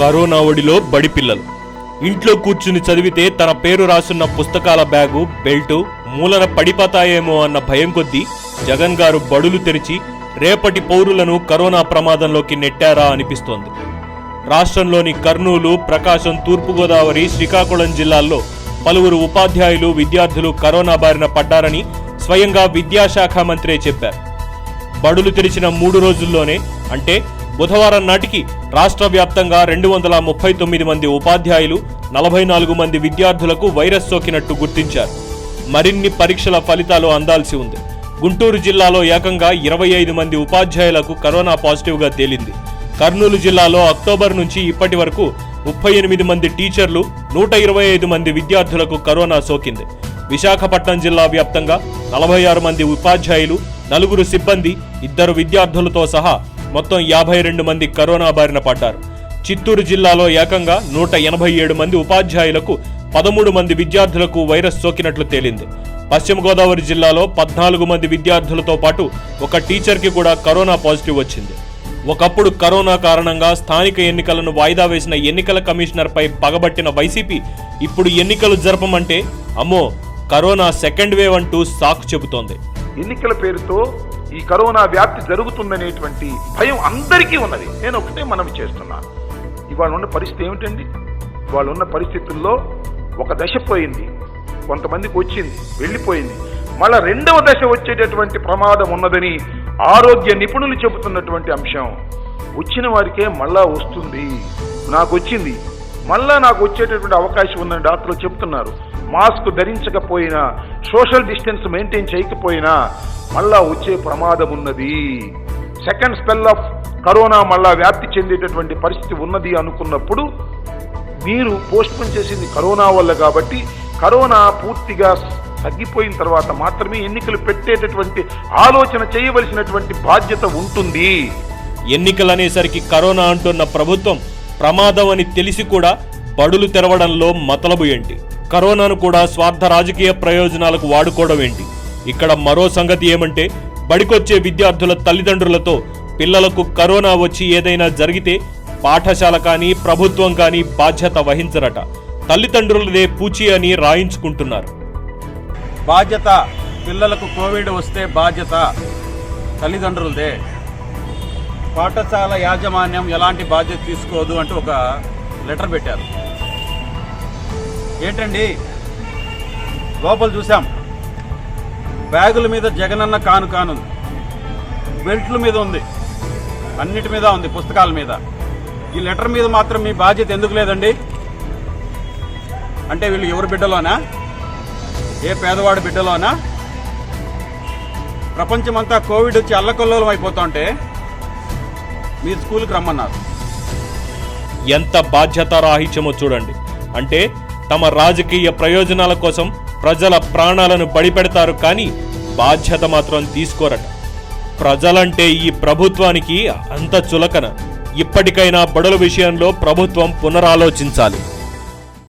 Corona ఒడిలో బడి పిల్లలు. ఇంట్లో కూర్చుని చదివితే తన పేరు రాసున్న పుస్తకాల బ్యాగు బెల్టు మూలన పడిపోతాయేమో అన్న భయం కొద్దీ జగన్ గారు బడులు తెరిచి రేపటి పౌరులను కరోనా ప్రమాదంలోకి నెట్టారా అనిపిస్తోంది. రాష్ట్రంలోని కర్నూలు ప్రకాశం తూర్పుగోదావరి శ్రీకాకుళం జిల్లాల్లో పలువురు ఉపాధ్యాయులు విద్యార్థులు కరోనా బారిన పడ్డారని స్వయంగా విద్యాశాఖ మంత్రే చెప్పారు. బడులు తెరిచిన మూడు రోజుల్లోనే అంటే బుధవారం నాటికి రాష్ట్ర వ్యాప్తంగా రెండు వందల ముప్పై తొమ్మిది మంది ఉపాధ్యాయులు నలభై నాలుగు మంది విద్యార్థులకు వైరస్ సోకినట్టు గుర్తించారు. మరిన్ని పరీక్షల ఫలితాలు అందాల్సి ఉంది. గుంటూరు జిల్లాలో ఏకంగా ఇరవై ఐదు మంది ఉపాధ్యాయులకు కరోనా పాజిటివ్గా తేలింది. కర్నూలు జిల్లాలో అక్టోబర్ నుంచి ఇప్పటి వరకు ముప్పై ఎనిమిది మంది టీచర్లు నూట ఇరవై ఐదు మంది విద్యార్థులకు కరోనా సోకింది. విశాఖపట్నం జిల్లా వ్యాప్తంగా నలభై ఆరు మంది ఉపాధ్యాయులు నలుగురు సిబ్బంది ఇద్దరు విద్యార్థులతో సహా మొత్తం యాభై రెండు మంది కరోనా బారిన పడ్డారు. చిత్తూరు జిల్లాలో ఏకంగా నూట ఎనభై ఏడు మంది ఉపాధ్యాయులకు పదమూడు మంది విద్యార్థులకు వైరస్ సోకినట్లు తేలింది. పశ్చిమ గోదావరి జిల్లాలో పద్నాలుగు మంది విద్యార్థులతో పాటు ఒక టీచర్కి కూడా కరోనా పాజిటివ్ వచ్చింది. ఒకప్పుడు కరోనా కారణంగా స్థానిక ఎన్నికలను వాయిదా వేసిన ఎన్నికల కమిషనర్పై పగబట్టిన వైసీపీ ఇప్పుడు ఎన్నికలు జరపమంటే అమ్మో కరోనా సెకండ్ వేవ్ అంటూ సాకు చెబుతోంది. ఎన్నికల పేరుతో ఈ కరోనా వ్యాప్తి జరుగుతుందనేటువంటి భయం అందరికీ ఉన్నది. నేను ఒకటే మనవి చేస్తున్నాను ఇవాళ ఉన్న పరిస్థితి ఏమిటండి? ఇవాళ ఉన్న పరిస్థితుల్లో ఒక దశ పోయింది. కొంతమందికి వచ్చింది వెళ్ళిపోయింది. మళ్ళా రెండవ దశ వచ్చేటటువంటి ప్రమాదం ఉన్నదని ఆరోగ్య నిపుణులు చెబుతున్నటువంటి అంశం. వచ్చిన వారికే మళ్ళా వస్తుంది. నాకు వచ్చింది. మళ్ళా నాకు వచ్చేటటువంటి అవకాశం ఉందని డాక్టర్లు చెప్తున్నారు మాస్క్ ధరించకపోయినా సోషల్ డిస్టెన్స్ మెయింటైన్ చేయకపోయినా మళ్ళా వచ్చే ప్రమాదం ఉన్నది. సెకండ్ స్పెల్ ఆఫ్ కరోనా మళ్ళా వ్యాప్తి చెందేటటువంటి పరిస్థితి ఉన్నది అనుకున్నప్పుడు మీరు పోస్ట్పోన్ చేసింది కరోనా వల్ల కాబట్టి కరోనా పూర్తిగా తగ్గిపోయిన తర్వాత మాత్రమే ఎన్నికలు పెట్టేటటువంటి ఆలోచన చేయవలసినటువంటి బాధ్యత ఉంటుంది. ఎన్నికలనేసరికి కరోనా అంటున్న ప్రభుత్వం ప్రమాదం అని తెలిసి కూడా బడులు తెరవడంలో మతలబు ఏంటి? కరోనాను కూడా స్వార్థ రాజకీయ ప్రయోజనాలకు వాడుకోవడం ఏంటి? ఇక్కడ మరో సంగతి ఏమంటే బడికొచ్చే విద్యార్థుల తల్లిదండ్రులతో పిల్లలకు కరోనా వచ్చి ఏదైనా జరిగితే పాఠశాల కానీ ప్రభుత్వం కానీ బాధ్యత వహించరట. తల్లిదండ్రులదే పూచి అని రాయించుకుంటున్నారు. బాధ్యత పిల్లలకు కోవిడ్ వస్తే బాధ్యత తల్లిదండ్రులదే. పాఠశాల యాజమాన్యం ఎలాంటి బాధ్యత తీసుకోదు అంటూ ఒక లెటర్ పెట్టారు. ఏంటండి? లోపల చూసాం బ్యాగుల మీద జగనన్న కాను కాను బెల్ట్ల మీద ఉంది. అన్నిటి మీద ఉంది పుస్తకాల మీద. ఈ లెటర్ మీద మాత్రం మీ బాధ్యత ఎందుకు లేదండి? అంటే వీళ్ళు ఎవరి బిడ్డలోనా? ఏ పేదవాడి బిడ్డలోనా? ప్రపంచమంతా కోవిడ్ వచ్చి అల్లకొల్లోలం అయిపోతుంటే మీరు స్కూల్కి రమ్మన్నారు. ఎంత బాధ్యత రాహిత్యమో చూడండి. అంటే తమ రాజకీయ ప్రయోజనాల కోసం ప్రజల ప్రాణాలను బడిపెడతారు కానీ బాధ్యత మాత్రం తీసుకోరట. ప్రజలంటే ఈ ప్రభుత్వానికి అంత చులకన. ఇప్పటికైనా బడుల విషయంలో ప్రభుత్వం పునరాలోచించాలి.